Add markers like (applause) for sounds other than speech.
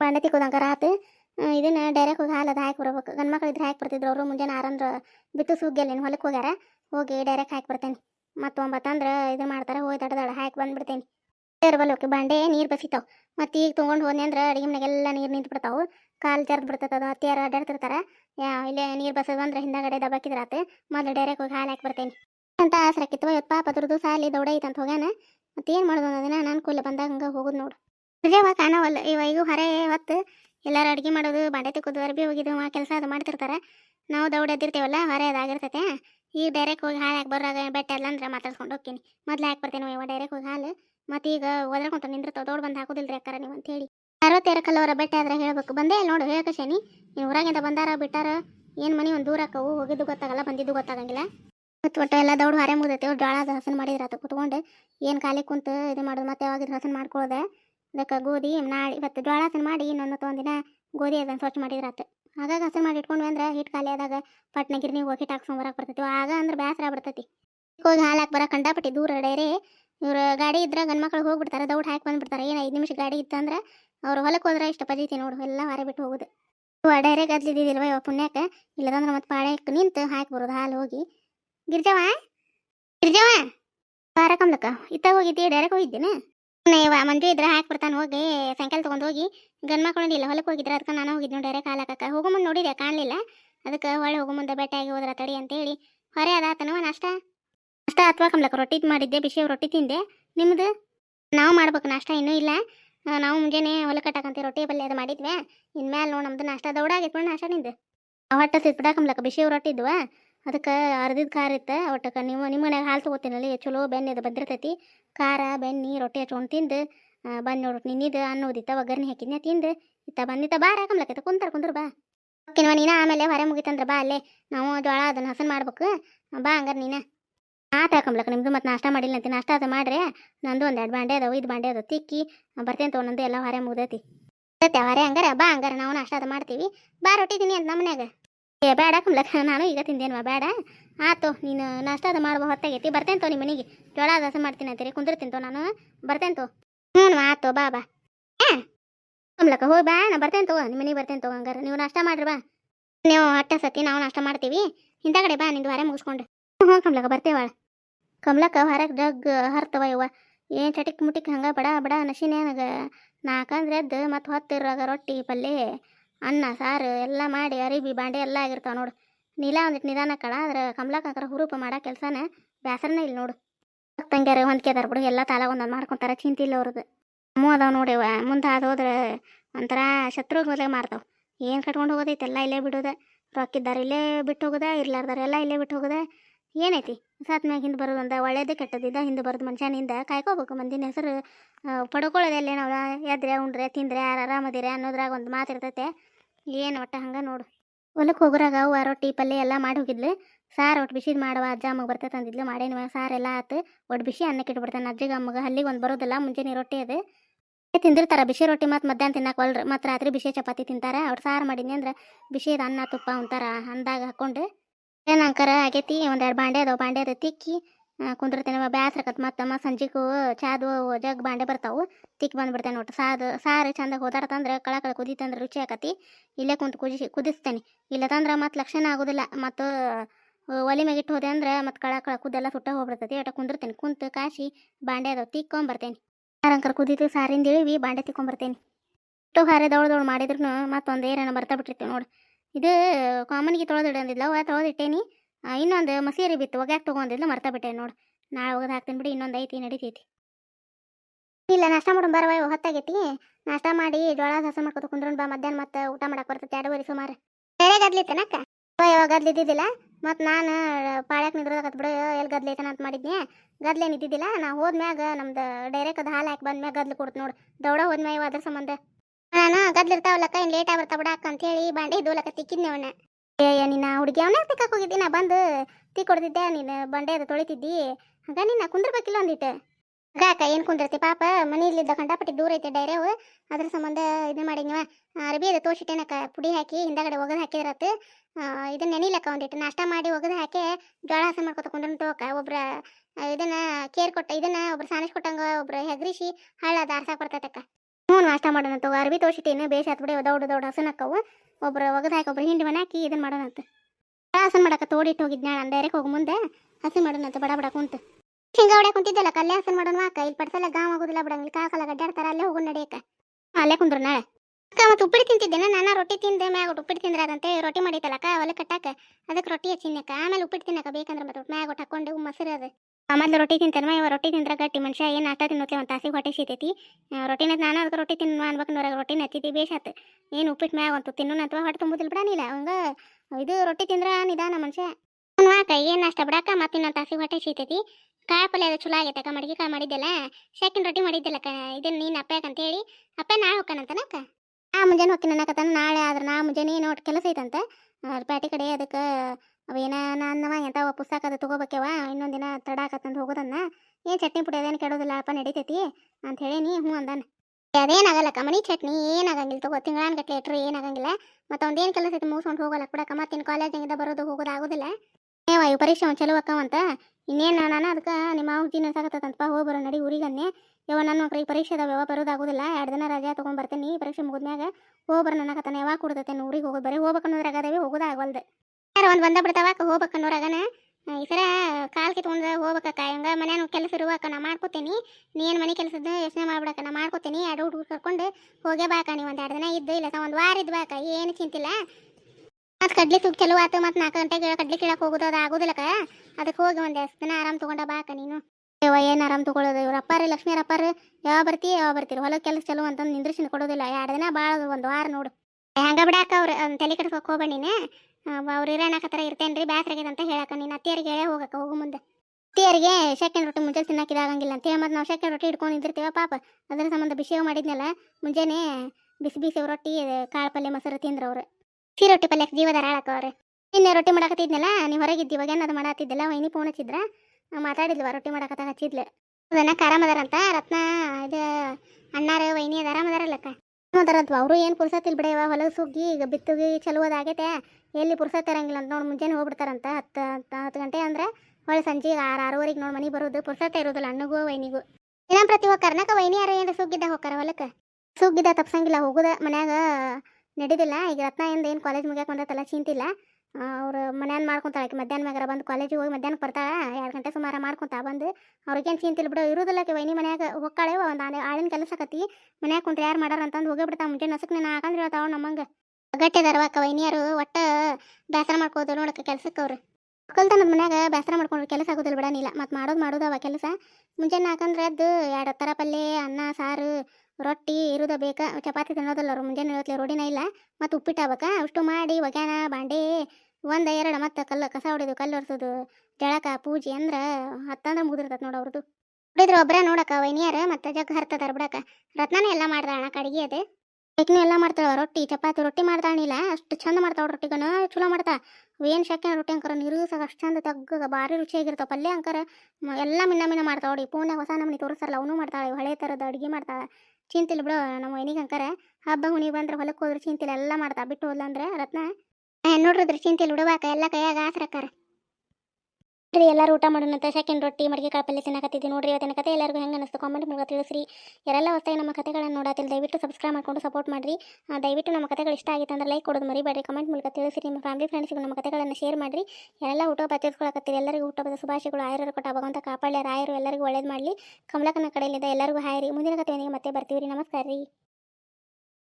ಬಾಂಡೆ ತಿಕ್ಕೋದಂಕ ಆತು ಇದನ್ನ ಡೈರೆಕ್ಟ್ ಹೋಗಿ ಹಾಲು ಅದು ಹಾಕಿ ಬರ್ಬೇಕು ಗಂಡು ಇದ್ರೆ ಹಾಕಿ ಬರ್ತಿದ್ರು ಅವರು. ಮುಂಜಾನೆ ಆರಂದ್ರ ಬಿತ್ತು ಸುಗ್ಗಿಯಲ್ಲಿ ಹೊಲಕ್ಕೆ ಹೋಗ್ಯಾರ. ಹೋಗಿ ಡೈರೆಕ್ಟ್ ಹಾಕಿ ಬರ್ತೇನೆ ಮತ್ತು ಒಂಬತ್ತಂದ್ರೆ ಇದು ಮಾಡ್ತಾರೆ, ಹೋಗಿ ದಡ ದಡ ಹಾಕಿ ಬಂದ್ಬಿಡ್ತೇನೆ ಓಕೆ ಬಾಂಡೆ, ನೀರು ಬಸಿತಾವ್. ಮತ್ತು ಈಗ ತೊಗೊಂಡು ಹೋದ್ನಿ ಅಂದ್ರೆ ಅಡುಗೆ ಮನೆಗೆಲ್ಲ ನೀರು ನಿಂತು ಬಿಡ್ತಾವು. ಕಾಲು ಜರ್ದು ಬಿಡ್ತದೆ ಅದು ಹತ್ತಿಯಾರ ಅಡ್ಡಾಡ್ತಿರ್ತಾರೆ ಇಲ್ಲೇ ನೀರು ಬಸೋದು ಅಂದ್ರೆ ಹಿಂದಗಡೆ ದಬ್ಬಾಕಿದ್ರಾತು ಮೊದಲು ಡೈರೆಕ್ಟ್ ಹೋಗಿ ಹಾಲು ಹಾಕಿ ಬರ್ತೇನೆ ಅಂತ ಆಸರಾಕಿತ್ತು ಇವತ್ತು ಪಾಪ ಅದ್ರದ್ದು ಸಾಲಿ ದೌಡ ಐತಂತ ಹೋಗ್ಯಾನ. ಮತ್ತೇನು ಮಾಡೋದು ಅನ್ನೋದನ್ನ ನಾನು ಕೂಲೆ ಬಂದಾಗ ಹಂಗೆ ಹೋಗೋದು ನೋಡು. ನಿಜವ ಕಾಣವಲ್ಲ. ಇವ ಈಗ ಹೊರೆ ಹೊತ್ತು ಎಲ್ಲರೂ ಅಡುಗೆ ಮಾಡೋದು, ಬಾಂಡೆ ತಿಕ್ಕೋದು, ಅರ್ಬಿ ಹೋಗಿದ್ದು ಕೆಲಸ ಅದು ಮಾಡ್ತಿರ್ತಾರೆ. ನಾವು ದೌಡ್ ಎದ್ದಿರ್ತೀವಲ್ಲ, ಹೊರೆ ಅದಾಗಿರ್ತೈತೆ ಈಗ ಡೈರೆಕ್ಟ್ ಹೋಗಿ ಹಾಲು ಹಾಕಿ ಬರೋ ಬೆಟ್ಟ ಎಲ್ಲ ಅಂದ್ರೆ ಮಾತಾಡ್ಸ್ಕೊಂಡು ಹೋಗ್ತೀನಿ. ಮೊದ್ಲು ಹಾಕಿ ಬರ್ತೇನೆ ಇವ ಡೈರೆಕ್ಟ್ ಹೋಗಿ ಹಾಲು. ಮತ್ತು ಈಗ ಒದರ್ಕೊಂತ ನಿಂದಿರ್ತಾವ, ದೌಡ್ ಬಂದು ಹಾಕೋದಿಲ್ರಿ ಅಕ್ಕಾರ ನೀವು ಅಂತ ಹೇಳಿ. ಅರವತ್ತೇರ ಕಲ್ಲವರ ಬೆಟ್ಟ ಆದ್ರೆ ಹೇಳ್ಬೇಕು. ಬಂದೇ ನೋಡು ಹೇಳಕ ಶನಿ. ನೀವು ಊರಾಗಿಂದ ಬಂದಾರ, ಬಿಟ್ಟಾರ, ಏನು ಮನೆ ಒಂದು ದೂರ ಹಾಕವು ಹೋಗಿದ್ದು ಗೊತ್ತಾಗಲ್ಲ, ಬಂದಿದ್ದು ಗೊತ್ತಾಗಂಗಿಲ್ಲ. ಮತ್ತು ಒಟ್ಟು ಎಲ್ಲ ದೌಡ್ ಹಾರೆ ಮುಗ್ದೈತೆ ಜೋಳದ ಹಸನ್ ಮಾಡಿದ್ರಾತ ಕುತ್ಕೊಂಡು ಏನು ಖಾಲಿ ಕುಂತು ಇದು ಮಾಡೋದು, ಮತ್ತೆ ಯಾವಾಗಿದ್ರು ಹಸನ್ ಮಾಡ್ಕೊಳ್ಳೋದೆ ಅದಕ್ಕೆ ಗೋಧಿ, ನಾಳೆ ಇವತ್ತು ಜೋಳ ಹಸನ್ ಮಾಡಿ ಇನ್ನೊಂದು ಒಂದಿನ ಗೋಧಿ ಅದನ್ನು ಸ್ವಚ್ಛ ಮಾಡಿದ್ರಾತು ಆಗಾಗ ಹಸನ್ ಮಾಡಿ ಇಟ್ಕೊಂಡ್ವಿ ಅಂದ್ರೆ ಹಿಟ್ಟು ಖಾಲಿ ಆದಾಗ ಪಟ್ನ ಗಿರ್ನಿ ಹೋಗಿ ಹಿಟ್ಟು ಹಾಕ್ಸ್ಕೊಂಡ್ ಬರಕ್ಕೆ ಬರ್ತೈತಿ. ಆಗ ಅಂದ್ರೆ ಬೇಸರ ಬರ್ತೈತಿ ಹೋಗಿ ಹಾಲು ಹಾಕಿ ಬರಕ್ಕೆ ಕಂಡಾಪಟ್ಟಿ ದೂರ ಡೈರಿ ಇವ್ರ ಗಾಡಿ ಇದ್ರೆ ಗಂಡು ಮಕ್ಳು ಹೋಗ್ಬಿಡ್ತಾರೆ, ದೌಡ್ ಹಾಕಿ ಬಂದ್ಬಿಡ್ತಾರೆ. ಏನು ಐದು ನಿಮಿಷ ಗಾಡಿ ಇತ್ತಂದ್ರೆ ಅವ್ರು ಹೊಲಕ್ಕೆ ಹೋದ್ರೆ ಇಷ್ಟ ಪದ್ಧತಿ ನೋಡು, ಎಲ್ಲ ಹೊರ ಬಿಟ್ಟು ಹೋಗುದು. ಡೈರೆ ಗದ್ಲಿದ್ದಿಲ್ವ ಇವ ಪುಣ್ಯಕ್ಕೆ. ಇಲ್ಲದಂದ್ರೆ ಮತ್ತೆ ಪಾಳ್ಯಕ್ಕೆ ನಿಂತು ಹಾಕಿ ಬರೋದು, ಹಾಲು ಹೋಗಿ. ಗಿರ್ಜವ ಗಿರ್ಜವ ಬಾರ ಇತ್ತಾಗ ಹೋಗಿದ್ದಿ, ಡೈರೆಕ್ಟ್ ಹೋಗಿದ್ದೇನೆ? ಇವ ಮಂಜು ಇದ್ರೆ ಹಾಕಿ ಬರ್ತಾನೆ ಹೋಗಿ ಸೈಕಲ್ ತೊಗೊಂಡು ಹೋಗಿ. ಗಂಡು ಮಕ್ಳು ಇಲ್ಲ ಹೊಲಕ್ಕೆ ಹೋಗಿದ್ರೆ ಅದಕ್ಕೆ ನಾನು ಹೋಗಿದ್ದೆ ಡೈರೆಕ್ಟ್ ಹಾಲು ಹಾಕಕ್ಕೆ. ಹೋಗೋ ಮುಂದೆ ನೋಡಿದೆ ಕಾಣಲಿಲ್ಲ. ಅದಕ್ಕೆ ಹೊಳೆ ಹೋಗೋ ಮುಂದೆ ಬೆಟ್ಟಾಗಿ ಹೋದ್ರ ತಡಿ ಅಂತೇಳಿ. ಹೊರೆ ಅದಾತನವ ನಾಷ್ಟ? ನಾಷ್ಟ ಅಥವಾ ಕಮ್ಲಕ್ಕ, ರೊಟ್ಟಿ ಮಾಡಿದ್ದೆ, ಬಿಸಿ ರೊಟ್ಟಿ ತಿಂದೆ. ನಿಮ್ಮದು ನಾವು ಮಾಡ್ಬೇಕು, ನಾಷ್ಟ ಇನ್ನೂ ಇಲ್ಲ. ನಾವು ಮುಂಜಾನೆ ಹೊಲ ಕಟ್ಟಕಂತ ರೊಟ್ಟಿ ಪಲ್ಯ ಅದು ಮಾಡಿದ್ವಿ. ಇನ್ಮೇಲೆ ನೋಡಿ ನಮ್ದು ನಾಷ್ಟ ದೌಡಾಗಿತ್ತು ನಾಷ್ಟ ನಿಂದು. ಹೊಟ್ಟೆ ಸಿಟ್ಬಿಡ ಕಮ್ಲಕ್ಕ, ಬಿಸಿ ರೊಟ್ಟಿ ಇದ್ವ ಅದಕ್ಕೆ ಅರ್ದಿದ್ದು ಖಾರ ಇತ್ತು ಒಟ್ಟಕ್ಕೆ ನಿಮ್ಮ ನಿಮ್ಮ ಮನ್ಯಾಗ ಹಾಲು ತೊಗೋತೀನಲ್ಲಿ ಚಲೋ ಅದು ಬಂದಿರ್ತೈತಿ ಖಾರ ಬೆನ್ನಿ ರೊಟ್ಟಿ ಹಚ್ಕೊಂಡು ತಿಂದು ಬಂದು ನೋಡು ನಿನ್ನಿದ್ದು ಅನ್ನೋದಿತ್ತ ಒಗ್ಗರಣೆ ಹಾಕಿದ್ನ ತಿಂದು, ಇತ್ತ ಬಂದಿತ್ತ ಬಾರ ಕಮ್ಲಕ್ಕ ಕುಂತಾರ, ಕುಂದ್ರ ಬಾ. ಓಕೆನವ ನೀನು ಆಮೇಲೆ ಹೊರ ಮುಗಿತಂದ್ರೆ ಬಾ ಅಲ್ಲೇ, ನಾವು ಜೋಳ ಅದನ್ನು ಹಸನ್ ಮಾಡ್ಬೇಕು, ಬಾ ಹಂಗಾರೆ ನೀನು. ಆತ ಕಮ್ಲಕ್ಕ ನಿಮ್ದು ಮತ್ತೆ ನಾಷ್ಟ ಮಾಡಿಲ್ಲ ಅಂತ, ನಾಷ್ಟ ಅದು ಮಾಡ್ರೆ, ನಂದು ಒಂದು ಎರಡು ಬಾಂಡೆ ಅದಾವ, ಇದು ಬಾಂಡೆ ಅದಾವ, ತಿಕ್ಕಿ ಬರ್ತೇನೆ ತೊಗೊಂಡು ಎಲ್ಲ ಹೊರ ಮುಗ್ದೈತಿ. ಹೊರೆ ಹಂಗಾರೆ ಬಾ ಹಂಗಾರೆ, ನಾವು ನಾಷ್ಟ ಅದು ಮಾಡ್ತೀವಿ. ಬಾ ರೊಟ್ಟಿ ತಿನ್ನಿ ಅಂತ ನಮ್ಮನ್ಯಾಗ ಏ, ಬೇಡ ಕಮ್ಲಕ್ಕ (laughs) ನಾನು ಈಗ ತಿಂದೇನ್ವಾ, ಬೇಡ. ಆತು, ನೀನು ನಾಷ್ಟ ಅದು ಮಾಡುವ ಹೊತ್ತಾಗೈತಿ. ಬರ್ತೇನೆ ತೋ ನಿಮ್ಮ ಮನೆಗೆ. ಜೋಳ ದಸ ಮಾಡ್ತೀನಿ ಅಂತೀರಿ. ಕುಂದಿರ್ತೀನಿ ತೋ ನಾನು. ಬರ್ತೇನೆ ತೋ. ಹ್ಞೂ ಆತು, ಬಾ ಬಾ. ಹಾಂ ಕಮ್ಲಕ್ಕ ಹೋಗಿ ಬಾ. ನಾ ಬರ್ತೇನೆ ತಗೋ ನಿಮ್ಮ ಮನೆಗೆ ಬರ್ತೇನೆ ತಗೋ ಹಂಗಾರ. ನೀವು ನಾಷ್ಟ ಮಾಡ್ರಿ, ಬಾ. ನೀವು ಅಟ್ಟ ಸತಿ, ನಾವು ನಾಷ್ಟ ಮಾಡ್ತೀವಿ. ಹಿಂದಗಡೆ ಬಾ, ನಿಂದು ಹೊರೆ ಮುಗಿಸ್ಕೊಂಡು. ಹ್ಞೂ ಕಮ್ಲಕ್ಕ ಬರ್ತೇವಾಳ ಕಮ್ಲಕ್ಕ ಹೊರಗೆ ಜಗ್ ಹರ್ತವ ಇವ ಏನು ಚಟಿಕ್ ಮುಟಿಕ್ ಹಂಗೆ ಬಡ ಬಡ, ನಶಿನೇ ನನಗೆ ನಾಲ್ಕಂದ್ರೆ ಎದ್ದು ಮತ್ತು ರೊಟ್ಟಿ, ಪಲ್ಯ. ಅನ್ನ, ಸಾರು ಎಲ್ಲ ಮಾಡಿ, ಅರಿಬಿ, ಬಾಂಡೆ ಎಲ್ಲ ಆಗಿರ್ತಾವ ನೋಡು. ನೀಲ ಒಂದಿಟ್ಟು ನಿಧಾನ ಕಳ ಆದ್ರೆ ಕಮ್ಲಕ್ಕಂಕರ ಹುರುಪ ಮಾಡೋ ಕೆಲಸನ ಬ್ಯಾಸರನೇ ಇಲ್ಲ ನೋಡು. ತಂಗ್ಯಾರ ಹೊಂದ್ಕೆದಾರ ಬಿಡು, ಎಲ್ಲ ತಾಲ ಒಂದೊಂದು ಮಾಡ್ಕೊತಾರೆ ಚಿಂತಿಲ್ಲ ಅವ್ರದ್ದು ಅಮ್ಮ ಅದಾವ ನೋಡಿವ ಮುಂದೆ ಅದು ಹೋದ್ರೆ ಒಂಥರ ಶತ್ರು ಮೊದಲೇ ಮಾಡ್ತಾವ ಏನು ಕಟ್ಕೊಂಡು ಹೋಗೋದೈತೆ ಎಲ್ಲ ಇಲ್ಲೇ ಬಿಡೋದೆ. ರೊಕ್ಕಿದ್ದಾರೆ ಇಲ್ಲೇ ಬಿಟ್ಟು ಹೋಗೋದ, ಇರ್ಲಾರ್ದಾರ ಎಲ್ಲ ಇಲ್ಲೇ ಬಿಟ್ಟು ಹೋಗೋದ. ಏನೈತಿ? ಸತ್ ಮ್ಯಾಗ ಹಿಂದೆ ಬರೋದಂದ ಒಳ್ಳೇದೇ ಕೆಟ್ಟದಿದ್ದ ಹಿಂದೆ ಬರೋದು ಮನುಷ್ಯನಿಂದ ಕಾಯ್ಕೋಬೇಕು ಮಂದಿನ ಹೆಸರು ಪಡ್ಕೊಳ್ಳೋದಲ್ಲೇ ನಾವು ಎದ್ರೆ, ಉಂಡ್ರೆ, ತಿಂದ್ರೆ, ಯಾರು ಆರಾಮದಿರೆ ಅನ್ನೋದ್ರಾಗ ಒಂದು ಮಾತು ಇರ್ತೈತೆ. ಏನು ಒಟ್ಟು ಹಂಗೆ ನೋಡು. ಹೊಲಕ್ಕೆ ಹೋಗೋರಾಗ ಅವ್ವ ರೊಟ್ಟಿ, ಪಲ್ಯ ಎಲ್ಲ ಮಾಡಿ ಹೋಗಿದ್ಲು. ಸಾರು ಒಟ್ಟು ಬಿಸಿದು ಮಾಡುವ, ಅಜ್ಜ ಅಮ್ಮಗೆ ಬರ್ತೈತೆ ಅಂದಿದ್ಲು ಮಾಡೇನು ಸಾರೆಲ್ಲ ಆತು. ಒಟ್ಟು ಬಿಸಿ ಅನ್ನಕ್ಕೆ ಇಟ್ಬಿಡ್ತಾನೆ ಅಜ್ಜಿಗೆ ಅಮ್ಮಗೆ. ಹಲ್ಲಿಗೆ ಒಂದು ಬರೋದಿಲ್ಲ, ಮುಂಜಾನೆ ರೊಟ್ಟಿ ಅದು. ತಿಂದಿರ್ತಾರೆ ಬಿಸಿ ರೊಟ್ಟಿ ಮತ್ತು ಮಧ್ಯಾಹ್ನ ತಿನ್ನಕ್ಕೆ ಒಲ್ರಿ ಮತ್ತು ರಾತ್ರಿ ಬಿಸಿ ಚಪಾತಿ ತಿಂತಾರೆ. ಅವ್ರು ಸಾರು ಮಾಡಿದ್ನಿ ಅಂದ್ರೆ ಬಿಸಿದು ಅನ್ನ, ತುಪ್ಪ ಉಂತಾರ, ಅಂದಾಗ ಹಾಕ್ಕೊಂಡು ಏನಂಕರ ಆಗೈತಿ ಒಂದೆರಡು ಬಾಂಡೆ ಅದಾವ, ಬಾಂಡೆ ಅದ ತಿಕ್ಕಿ ಕುಂದಿರ್ತೇನೆ ಬ್ಯಾಸ್ರಕತ್ ಮತ್ತು ಮತ್ತಮ್ಮ ಸಂಜಿಗೂ ಚಾದು ಜಗ್ ಬಾಂಡೆ ಬರ್ತಾವು. ತಿಕ್ಕಿ ಬಂದ್ಬಿಡ್ತೇನೆ ಒಟ್ಟು ಸಾದು, ಸಾರು ಚಂದ ಹೋದಾಡ್ತಂದ್ರೆ ಕಳ ಕಳ ಕುದೀತಂದ್ರೆ ರುಚಿ ಆಕತಿ. ಇಲ್ಲೇ ಕುಂತು ಕುದಿಸಿ ಕುದಿಸ್ತೇನೆ. ಇಲ್ಲದಂದ್ರೆ ಮತ್ತೆ ಲಕ್ಷಣ ಆಗೋದಿಲ್ಲ. ಮತ್ತು ಒಲೆ ಮ್ಯಾಗಿಟ್ಟು ಹೋದೆ ಅಂದ್ರೆ ಮತ್ತೆ ಕಳ ಕಳ ಕುದ್ದೆಲ್ಲ ಸುಟ್ಟ ಹೋಗ್ಬಿಡ್ತೈತಿ. ಒಟ್ಟು ಕುಂದಿರ್ತೇನೆ. ಕುಂತು ಕಾಶಿ, ಬಾಂಡೆ ಅದಾವ. ತಿಕ್ಕೊಂಬರ್ತೇನೆ ಸಾರಂಕರ ಕುದೀತು ಸಾರಿಂದ ಬಾಂಡೆ ತಿಕ್ಕೊಂಬರ್ತೇನೆ ಇಟ್ಟು ಹಾರೆ ದೌಡ್ ದೌಡ್ ಮಾಡಿದ್ರು ಮತ್ತೊಂದು ಏನೇನೋ ಬರ್ತಾ ಬಿಟ್ಟಿರ್ತೀವಿ ನೋಡಿ. ಇದು ಕಾಮನ್ಗೆ ತೊಳೆದಿಡ ಅಂದಿದ್ಲ ಅವ ತೊಳೆದಿಟ್ಟೇನಿ. ಇನ್ನೊಂದು ಮಸೀರಿ ಬಿತ್ತು ಒಗ್ಯಾಕೆ ತೊಗೊಂಡಿದ್ಲು ಮರ್ತಾ ಬಿಟ್ಟೆ ನೋಡು. ನಾಳೆ ಒಗದು ಹಾಕ್ತೀನಿ ಬಿಡಿ ಇನ್ನೊಂದು ಐತಿ ನಡೀತೈತಿ. ಇಲ್ಲ ನಾಷ್ಟ ಮಾಡೋಣ ಬರವ ಹೊತ್ತಾಗೈತಿ ನಾಷ್ಟ ಮಾಡಿ ಜೋಳ ಸಸ ಮಾಡ್ಕೊತ ಕುಂದ್ರನ್ ಬಾ ಮಧ್ಯಾಹ್ನ ಮತ್ತೆ ಊಟ ಮಾಡಕ್ಕೆ ಬರ್ತೈತೆ ಎರಡುವರೆ ಸುಮಾರು. ಬೇರೆ ಗದ್ಲಿತ್ತನಕ್ಕ ಯಾವಾಗ ಗದ್ಲಿದ್ದಿದ್ದಿಲ್ಲ ಮತ್ತು ನಾನು ಪಾಳ್ಯಕ್ಕೆ ನಿದ್ರದಾಗ ಬಿಡು ಎಲ್ಲಿ ಗದ್ಲೈತನ ಅಂತ ಮಾಡಿದ್ನಿ. ಗದ್ಲೇನು ಇದ್ದಿದ್ದಿಲ್ಲ ನಾ ಹೋದ್ಮ್ಯಾಗ ನಮ್ದು ಡೈರೆಕ್ಟ್ ಅದು ಹಾಲು ಹಾಕಿ ಬಂದ್ಮ್ಯಾಗ ಗದ್ಲು ಕೊಡ್ತು ನೋಡು. ದೌಡ ಹೋದ್ಮ್ಯಾಗ ಅದ್ರ ಸಂಬಂಧ. ನಾನು ಗದ್ಲಿರ್ತಾವಲ್ಲಕ್ಕ ಇನ್ನು ಲೇಟ್ ಆಗ್ಬಿಡ್ತಾ ಅಂತ ಹೇಳಿ ಬಾಂಡೆ ದೂಲಕ್ಕ ತಿಕ್ಕಿದ್ನೆ ಅವನ. ಏ ನಿನ್ನ ಹುಡುಗಿ ಅವನೇ ತಿಕ್ಕಕ್ಕೆ ಹೋಗಿದ್ದಿ, ನಾ ಬಂದು ತಿ ಕೊಡ್ತಿದ್ದೆ ನೀನು ಬಂಡೆ ಅದು ತೊಳಿತಿದ್ದಿ. ಹಂಗ ನಿನ್ನ ಕುಂದಿರ್ಬೇಕಿಲ್ಲ ಒಂದಿಟ್ಟು ಅಕ್ಕ, ಏನು ಕುಂದಿರ್ತಿ ಪಾಪ, ಮನೆಯಲ್ಲಿದ್ದ ಕಂಡಪಟ್ಟಿ ದೂರ ಐತೆ ಡೈರೇವು ಅದ್ರ ಸಂಬಂಧ ಇದು ಮಾಡಿದ್ನಿವ. ಅರ್ಬಿ ಅದು ತೋಷಿಟ್ಟೇನಕ್ಕ ಪುಡಿ ಹಾಕಿ ಹಿಂದಗಡೆ ಒಗದು ಹಾಕಿದ್ರತ್ತು ಇದನ್ನ ನೆನಿಲಕ್ಕ ಒಂದಿಟ್ಟು ನಾಷ್ಟ ಮಾಡಿ ಒಗದು ಹಾಕಿ ಜೋಳ ಹಸ ಮಾಡ್ಕೊತ ಕುಂದ್ರನ್ ತೋಕ ಒಬ್ರ ಇದನ್ನ ಕೇರ್ ಕೊಟ್ಟ, ಇದನ್ನ ಒಬ್ರು ಸಾನಿಸ್ ಕೊಟ್ಟಂಗ ಒಬ್ರು ಹೆಗ್ರಿಸಿ ಹಳ್ಳ ದಾರ್ಸಾಕ್ ಬರ್ತೈತಕ್ಕ ಹ್ಞೂ, ನಾಷ್ಟ ಮಾಡೋಣ ಅರ್ಬಿ ತೋರಿಸಿಟ್ಟೇನು, ಬೇಷ್ ಆತ್ ಬಿಡಿ ದೌಡ್ ದೊಡ್ಡ ಹಸನಕ್ಕವು ಒಬ್ರು ಒಗದು ಹಾಕಿ, ಒಬ್ರು ಹಿಂಡಿ ಮನೆ ಹಾಕಿ ಇದನ್ನ ಮಾಡೋಣಂತ ಹಸನ್ ಮಾಡಕ್ಕೆ ತೋಡಿಟ್ಟು ಹೋಗಿದ್ನ ನಾನು. ಡೈರೆಕ್ಟ್ ಹೋಗಿ ಮುಂದೆ ಹಸನ್ ಮಾಡೋಣಂತ ಬಡ ಬಡ ಕುಂತು. ಹಿಂಗ ಹೊಡ್ಯಾಕ ಕುಂತಿದ್ದಲ್ಲ ಅಲ್ಲೇ ಹಸನ್ ಮಾಡೋಣ ಅಕ್ಕ ಇಲ್ಲಿ ಪಡ್ಸಲ್ಲ ಗಾಮ್ ಆಗೋದಿಲ್ಲ ಬಿಡಂಗಿಲ್ಲ ಕಾಕಲ್ಲ ಗಡ್ಡಾಡ್ತಾರ ಅಲ್ಲೇ ಹೋಗೋಣ ನಡೆಯಕ್ಕ ಅಲ್ಲೇ ಕುಂದ್ರು ನಾಳೆ. ಅಕ್ಕ, ಮತ್ತೆ ಉಪ್ಪಿಟ್ಟು ತಿಂತಿದ್ದೇನೆ? ನಾನು ರೊಟ್ಟಿ ತಿಂದೆ, ಮ್ಯಾಗ ಉಪ್ಪಿಟ್ಟು ತಿಂದ್ರೆ ಅದಂತೆ, ರೊಟ್ಟಿ ಮಾಡಿತಲ್ಲಕ್ಕ ಹೊಲ ಕಟ್ಟಾಕ. ಅದಕ್ಕೆ ರೊಟ್ಟಿ ಹಚ್ಚಿನಕ್ಕ ಆಮೇಲೆ ಉಪ್ಪಿಟ್ಟು ತಿನ್ನಕ ಬೇಕಂದ್ರೆ ಮತ್ತೆ ಮ್ಯಾಗ ಒಟ್ಟು ಹಾಕೊಂಡು, ಮೊಸರು ಅದು. ಆಮೇಲೆ ರೊಟ್ಟಿ ತಿಂತೇನೆ ಇವ ರೊಟ್ಟಿ ತಿಂದ್ರೆ ಗಟ್ಟಿ ಮನುಷ್ಯ ಏನು ಆಟ ತಿನ್ನೋತ್ಲೆ, ಒಂದು ತಾಸಿಗೆ ಹೊಟ್ಟೆ ಸೀತೈತಿ ರೊಟ್ಟಿನ ನಾನು ಅದಕ್ಕೆ ರೊಟ್ಟಿ ತಿನ್ನು ಅನ್ಬೇಕು ನೋಡ್ರಾಗ ರೊಟ್ಟಿ ನತ್ತಿತಿ ಬೇಷಾತು ಏನು ಉಪ್ಪಿಟ್ಟು ಮ್ಯಾಗ ಒಂದು ತಿನ್ನು ಅಥವಾ ಹೊಟ್ಟೆ ತುಂಬುದಿಲ್ಲ ಬಿಡಾನಿಲ್ಲ ಅವಂಗ ಇದು ರೊಟ್ಟಿ ತಿಂದ್ರೆ ನಿಧಾನ ಮನುಷ್ಯ. ಅಕ್ಕ ಏನು ಅಷ್ಟ ಬಿಡಾಕ, ಮತ್ತೆ ಇನ್ನೊಂದು ತಾಸಿಗೆ ಹೊಟ್ಟೆ ಸೀತೈತಿ ಕಾಯಿ ಪಲ್ಯ ಅದು ಚಲೋ ಆಗೈತೆ ಅಕ್ಕ, ಮಡಿಗೆ ಕಾಯಿ ಮಾಡಿದ್ದೆಲ್ಲ? ಸೆಕೆಂಡ್ ರೊಟ್ಟಿ ಮಾಡಿದ್ದೆಲ್ಲಕ್ಕ ಇದನ್ನ ನೀನು ಅಪ್ಪ ಹೇಳಿ. ಅಪ್ಪ ನಾಳೆ ಹೋಗ್ಕನಂತನಕ್ಕ ಆ ಮುಂಜಾನೆ ಹೋಗ್ತೀನಿ ಅನ್ನಕತ್ತಾನ, ನಾಳೆ ಆದ್ರೆ ನಾ ಮುಂಜಾನೆ ಒಟ್ಟು ಕೆಲಸ ಐತಂತ. ಪ್ಯಾಟಿ ಕಡೆ ಅದಕ್ಕೆ ಅವೇನ ನಾನವ ಎಂಥವ ಅದು ತೊಗೋಬೇಕವ ಇನ್ನೊಂದಿನ ತಡಾಕತ್ತಂದು ಹೋಗೋದನ್ನ. ಏನು ಚಟ್ನಿ ಪುಡಿ ಅದೇನು ಕೆಡೋದಿಲ್ಲ ಅಪ್ಪ ನಡೀತೈತಿ ಅಂತ ಹೇಳೀನಿ ಹ್ಞೂ ಅಂದಾನ. ಅದೇನಾಗಲ್ಲ ಕಮಣಿ ಚಟ್ನಿ ಏನಾಗಂಗಿಲ್ಲ ತಗೋ ತಿಂಗಳ ಗಟ್ಟಲೆ ಇಟ್ರು ಏನಾಗಂಗಿಲ್ಲ. ಮತ್ತು ಒಂದೇನು ಕೆಲಸ ಐತಿ ಮುಗಿಸ್ಕೊಂಡು ಹೋಗಲ್ಲ ಬಿಡಕ್ಕ ಕಾಲೇಜ್ ಕಾಲೇಜಿಂದ ಬರೋದು ಹೋಗೋದು ಆಗೋದಿಲ್ಲ. ಏವ ಇವು ಪರೀಕ್ಷೆ ಒಂದು ಚಲೋ ಅಕ್ಕವಂತ ಇನ್ನೇನು ನಾನು ಅದಕ್ಕೆ ನಿಮ್ಮ ಅವ್ನ ಜೀನ ಸಾಕತ್ತಂತಪ್ಪ, ಹೋಗಿ ಬರೋ ನಡಿ ಊರಿಗನ್ನೆ. ಯವ ನನ್ನ ಈ ಪರೀಕ್ಷೆ ಅದಾವ ಬರೋದಾಗೋದಿಲ್ಲ ಎರಡು ದಿನ ರಜೆ ತೊಗೊಂಡ್ ಬರ್ತೀನಿ, ಪರೀಕ್ಷೆ ಮುಗಿದ್ಮ್ಯಾಗ ಬರೋ ನನಕತ್ತಾನೆ ಯಾವಾಗ ಕೊಡ್ತೈತೆ ಊರಿಗೆ ಹೋಗೋದು, ಬರೀ ಹೋಗ್ಬೇಕು ಅನ್ನೋದ್ರಾಗ ಹೋಗೋದಾಗವಲ್ದು ಒಂದು ಬಂದ ಬಿಡ್ತಾವಕ್ಕ ಹೋಗ್ಬೇಕು ನೋರಾಗನ ಈ ಸರ ಕಾಲ್ ಕಿತ್ಕೊಂಡು ಹೋಗ್ಬೇಕಕ್ಕ ಹಂಗ ಮನ್ಯಾನ ಕೆಲಸ ಇರುವಕ್ಕ ನಾ ಮಾಡ್ಕೋತೀನಿ. ನೀನು ಮನೆ ಕೆಲಸದ ಯೋಚನೆ ಮಾಡ್ಬಿಡಕ್ಕ ನಾ ಮಾಡ್ಕೋತೀನಿ. ಎರಡು ಹುಡುಗರು ಕರ್ಕೊಂಡು ಹೋಗೇ ಬಾಕ ನೀವು ಒಂದು ಎರಡು ದಿನ ಇದ್ದು, ಇಲ್ಲ ಒಂದು ವಾರ ಇದ್ದು ಬಾಕ ಏನು ಚಿಂತಿಲ್ಲ. ಮತ್ತು ಕಡ್ಲಿ ಸುಗ್ ಚಲೋ ಆತು, ಮತ್ತು ನಾಲ್ಕು ಗಂಟೆಗೆ ಕಡ್ಲಿ ಕೀಳಕ್ಕೆ ಹೋಗೋದು ಅದು ಆಗೋದಿಲ್ಲಕ್ಕ ಅದಕ್ಕೆ ಹೋಗಿ ಒಂದು ಎಷ್ಟು ದಿನ ಆರಾಮ್ ತಗೊಂಡ ಬಾಕ ನೀನು. ಯವ್ವ, ಏನ್ ಆರಾಮ್ ತಗೊಳ್ಳೋದು ಇವ್ರ ಅಪ್ಪಾರ, ಲಕ್ಷ್ಮೀ ಅಪ್ಪಾರ, ಯಾವ ಬರ್ತಿ, ಯಾವ ಬರ್ತೀರಿ, ಹೊಲದ ಕೆಲಸ ಚಲೋ ಅಂತಂದು ನಿಂದ್ರಿಸಿನ ಕೊಡೋದಿಲ್ಲ, ಎರಡು ದಿನ ಭಾಳ ಒಂದು ವಾರ ನೋಡು. ಹೆಂಗ ಬಿಡಾಕ ಅವ್ರು ತಲೆ ಹೋಗ್ಬೇಡ ನೀನು. ಅವ್ರು ಇರೋಣಕತ್ತಾರ ಇರ್ತೇನ್ರಿ, ಬ್ಯಾಸ್ರಾಗ್ಯದ ಅಂತ ಹೇಳಕ ನೀನು ಅತ್ತಿಯರಿಗೆ ಹೇಳೇ ಹೋಗಕ್ಕ, ಹೋಗು ಮುಂದೆ. ಅತ್ತಿಯರಿಗೆ ಸೆಕೆಂಡ್ ರೊಟ್ಟಿ ಮುಂಜಾನೆ ತಿನ್ನಕ್ಕಿದಾಗಂಗಿಲ್ಲ ಅಂತ ಹೇಳಿ ಮತ್ತು ನಾವು ಸೆಕೆಂಡ್ ರೊಟ್ಟಿ ಹಿಡ್ಕೊಂಡು ನಿಂದಿರ್ತೀವ ಪಾಪ. ಅದ್ರ ಸಂಬಂಧ ಬಿಸಿ ಮಾಡಿದ್ನಲ್ಲ, ಮುಂಜಾನೆ ಬಿಸಿ ಬಿಸಿ ರೊಟ್ಟಿ ಕಾಳು ಪಲ್ಯ ಮೊಸರು ತಿಂದ್ರು ಅವ್ರು. ಸಿಹಿ ರೊಟ್ಟಿ ಪಲ್ಯಕ್ಕೆ ಜೀವದಾರ ಆಳಕ್ಕ ಅವ್ರು. ನಿನ್ನೆ ರೊಟ್ಟಿ ಮಾಡಕತ್ತಿದ್ನಲ್ಲ, ನೀವು ಹೊರಗಿದ್ದು ಇವಾಗ ಅದು ಮಾಡತ್ತಿದ್ದಿಲ್ಲ ವೈನಿ ಫೋನ್ ಹಚ್ಚಿದ್ರ? ಮಾತಾಡಿದ್ವಾ ರೊಟ್ಟಿ ಮಾಡಕತ್ತಾಗ ಹಚ್ಚಿದ್ಲು. ಅದನ್ನ ಆರಾಮದಾರಂತ ರತ್ನ, ಇದು ಅಣ್ಣಾರ, ವೈನಿ ಅದು ಆರಾಮದಾರಲ್ಲಕ್ಕ. ಆರಾಮದಾರಂತ ಅವರು ಏನು ಪುರ್ಸತ್ ಇಲ್ಲ ಬಿಡವ ಹೊಲಗೆ ಸುಗ್ಗಿ ಈಗ ಬಿತ್ತುಗಿ ಚಲೋ ಆಗೈತೆ. ಎಲ್ಲಿ ಪುರ್ಸತ್ ಇರಂಗಿಲ್ಲ ಅಂತ ನೋಡಿ ಮುಂಜಾನೆ ಹೋಗ್ಬಿಡ್ತಾರಂತ. ಹತ್ತು ಹತ್ತು ಗಂಟೆ ಅಂದರೆ ಹೊಳೆ ಸಂಜೆ ಆರು, ಆರೂವರೆಗೆ ನೋಡಿ ಮನೆಗೆ ಬರೋದು. ಪುರ್ಸತ್ತೆ ಇರೋದಿಲ್ಲ ಅಣ್ಣಗೂ ವೈನಿಗೂ. ದಿನ ಪ್ರತಿ ಹೋಗ್ಕರ್ನಕ ವೈನಿ ಯಾರು ಏನು ಸುಗ್ಗಿದ್ದ ಹೋಗ್ತಾರ ಹೊಲಕ್ಕೆ? ಸುಗ್ಗಿದ್ದ ತಪ್ಸಂಗಿಲ್ಲ, ಹೋಗುದ ಮನ್ಯಾಗ ನಡೀದಿಲ್ಲ. ಈಗ ರತ್ನ ಏನು ಕಾಲೇಜ್ ಮುಗಿಯಕ್ಕೆ ಬಂದತ್ತಲ್ಲ ಚಿಂತಿಲ್ಲ. ಅವ್ರು ಮನ್ಯಾನ ಮಾಡ್ಕೊಂತಾಳೆ ಆಕಿ ಮಧ್ಯಾಹ್ನ ಮ್ಯಾಗಾರ ಬಂದು ಕಾಲೇಜಿಗೆ ಹೋಗಿ ಮಧ್ಯಾಹ್ನ ಬರ್ತಾಳ. ಎರಡು ಗಂಟೆ ಸುಮಾರ ಮಾಡ್ಕೊತಾ ಬಂದು ಅವ್ರಿಗೇನು ಚಿಂತಿಲ್ಲ ಬಿಡು ಇರೋದಿಲ್ಲ ಆಕಿ ವೈನಿ ಮನ್ಯಾಗ ಹೊಕ್ಕಾಳೆ ಒಂದು ಆಳಿನ ಕೆಲಸ ಆಕತಿ ಮನ್ಯಾಗ ಕುಂತ್ರೆ ಯಾರು ಮಾಡ್ಯಾರ ಅಂತಂದು ಹೋಗೇ ಬಿಡ್ತಾವ ಮುಂಜಾನೆ ನಸಕ್ ನಾನು ಹಾಕಂದ್ರೆ ಹೇಳ್ತಾವ ನಮ್ಮಂಗೆ. ಗಟ್ಟಿದಾರವ ಅಕ್ಕ ವೈನಿಯರು, ಒಟ್ಟ ಬೇಸರ ಮಾಡ್ಕೋದು ನೋಡಕ್ಕೆ ಕೆಲ್ಸಕ್ಕೆ ಅವ್ರು. ಒಕ್ಕಲ್ತನದ ಮನ್ಯಾಗ ಬೇಸರ ಮಾಡ್ಕೊಂಡ್ರೆ, ಕೆಲಸ ಆಗೋದಿಲ್ಲ ಬಿಡನಿಲ್ಲ ಮತ್ತು ಮಾಡೋದು ಅವ ಕೆಲಸ. ಮುಂಜಾನೆ ಹಾಕಂದ್ರೆ ಅದು ಎರಡು ಥರ ಪಲ್ಯ, ಅನ್ನ, ಸಾರು, ರೊಟ್ಟಿ ಇರೋದ ಬೇಕಾ. ಚಪಾತಿ ತಿನ್ನೋದಲ್ಲ ಅವ್ರು. ಮುಂಜಾನೆ ಹೇಳ್ತಲೆ ರೋಡಿನ ಇಲ್ಲ, ಮತ್ತು ಉಪ್ಪಿಟ್ಟು ಆಗ್ಬೇಕಾ ಅಷ್ಟು ಮಾಡಿ ಒಗ್ಯಾನ, ಬಾಂಡೆ ಒಂದು ಎರಡು ಮತ್ತೆ ಕಲ್ಲು ಕಸ ಹೊಡೆದು ಕಲ್ಲು ಒರೆಸೋದು, ಜಳಕ, ಪೂಜೆ ಅಂದ್ರೆ ಹತ್ತಂದ್ರೆ ಮುಗಿದಿರ್ತದೆ ನೋಡು ಅವ್ರದ್ದು ನೋಡಿದ್ರು ಒಬ್ಬರೇ ನೋಡಕ್ಕ ವೈನಿಯರ ಮತ್ತೆ ಜಗ್ ಹರ್ತದಾರ ಬಿಡಕ್ಕ ರತ್ನನೇ ಎಲ್ಲ ಮಾಡ್ದಾಳ ಕಡಿಗೆ ಅದು. ಚಟ್ನಿ ಎಲ್ಲ ಮಾಡ್ತಾಳ ರೊಟ್ಟಿ, ಚಪಾತಿ ರೊಟ್ಟಿ ಮಾಡ್ದಾಣಿಲ್ಲ ಅಷ್ಟು ಚಂದ ಮಾಡ್ತಾವ ರೊಟ್ಟಿಗನ. ಚಲೋ ಮಾಡ್ತಾ. ಏನು ಶಕ್ಯ ರೊಟ್ಟಿ ಅಂಕರ ಸಹ ಅಷ್ಟು ಚಂದ ತಗ್ಗ ಭಾರಿ ರುಚಿಯಾಗಿರ್ತಾವ ಪಲ್ಯ ಅಂಕರ. ಎಲ್ಲ ಮಿನ್ನ ಮಿನ್ನ ಮಾಡ್ತಾವ ನೋಡಿ ಫೋನ್ಯಾಗ ಹೊಸ ನಮ್ಮನೆ ತೋರಿಸ್ತಾರಲ್ಲ ಅವನು ಮಾಡ್ತಾಳೆ, ಹಳೆ ಥರದ ಅಡುಗೆ ಮಾಡ್ತಾಳ. ಚಿಂತಿಲ್ಲ ಬಿಡು ನಮ್ಮ ವೈನಿಗೆ ಅಂಕರ. ಹಬ್ಬ ಹುಣಿ ಬಂದ್ರೆ ಹೊಲಕ್ಕೆ ಹೋದ್ರೆ ಚಿಂತಿಲ್ಲ ಎಲ್ಲ ಮಾಡ್ತಾ ಬಿಟ್ಟು ಹೋದ್ಲಂದ್ರೆ ರತ್ನ ನೋಡ್ರಿದ್ರೆ ಚಿಂತಿಲ್ ಹುಡುಗಾಕ ಎಲ್ಲ ಕೈಯಾಗ ಆಸರಕ್ಕಾರ ನೋಡ್ರಿ, ಎಲ್ಲರೂ ಊಟ ಮಾಡೋಣಂತ ಸೆಕೆಂಡ್ ರೊಟ್ಟಿ ಮಡಿಕೆ ಕಾಳು ಪಲ್ಯ ತಿನ್ನಕತ್ತಿದ್ವಿ. ನೋಡ್ರಿ, ಇವತ್ತಿನ ಕತೆ ಎಲ್ಲರಿಗೂ ಹೆಂಗೆ ಅನಿಸ್ತು? ಕಾಮೆಂಟ್ ಮೂಲಕ ತಿಳಿಸ್ರಿ. ಎಲ್ಲ ಹೊಸ್ತಾಗಿ ನಮ್ಮ ಕತೆಗಳನ್ನು ನೋಡತ್ತಿಲ್ಲ ದಯವಿಟ್ಟು ಸಬ್ಸ್ಕ್ರೈಬ್ ಮಾಡ್ಕೊಂಡು ಸಪೋರ್ಟ್ ಮಾಡಿರಿ. ದಯವಿಟ್ಟು ನಮ್ಮ ಕತೆಗಳು ಇಷ್ಟ ಆಗಿತ್ತು ಅಂದ್ರೆ ಲೈಕ್ ಕೊಡೋದು ಮರಿಬೇಡಿ ಕಮೆಂಟ್ ಮೂಲಕ ತಿಳಿಸ್ರಿ. ನಿಮ್ಮ ಫ್ಯಾಮಿಲಿ ಫ್ರೆಂಡ್ಸ್ಗೂ ನಮ್ಮ ಕತೆಗಳನ್ನು ಶೇರ್ ಮಾಡಿರಿ. ಯಾರೆಲ್ಲ ಊಟ ಬಚ್ಚಿಸ್ಕೊಳಕತ್ತೀರಿ ಎಲ್ಲರಿಗೂ ಊಟದ ಶುಭಾಶಯಗಳು. ಆಯರ ಕೊಟ್ಟ ಭಗವಂತ ಕಾಪಾಡ್ಯಾರ ರಾಯರು ಎಲ್ಲರಿಗೂ ಒಳ್ಳೇದು ಮಾಡಲಿ. ಕಮಲಕನ ಕಡೆಯಲ್ಲಿದ್ದ ಎಲ್ಲರಿಗೂ ಹಾಯರಿ. ಮುಂದಿನ ಕತೆ ಮತ್ತೆ ಬರ್ತೀವಿ ರೀ ನಮಸ್ಕಾರ ರೀ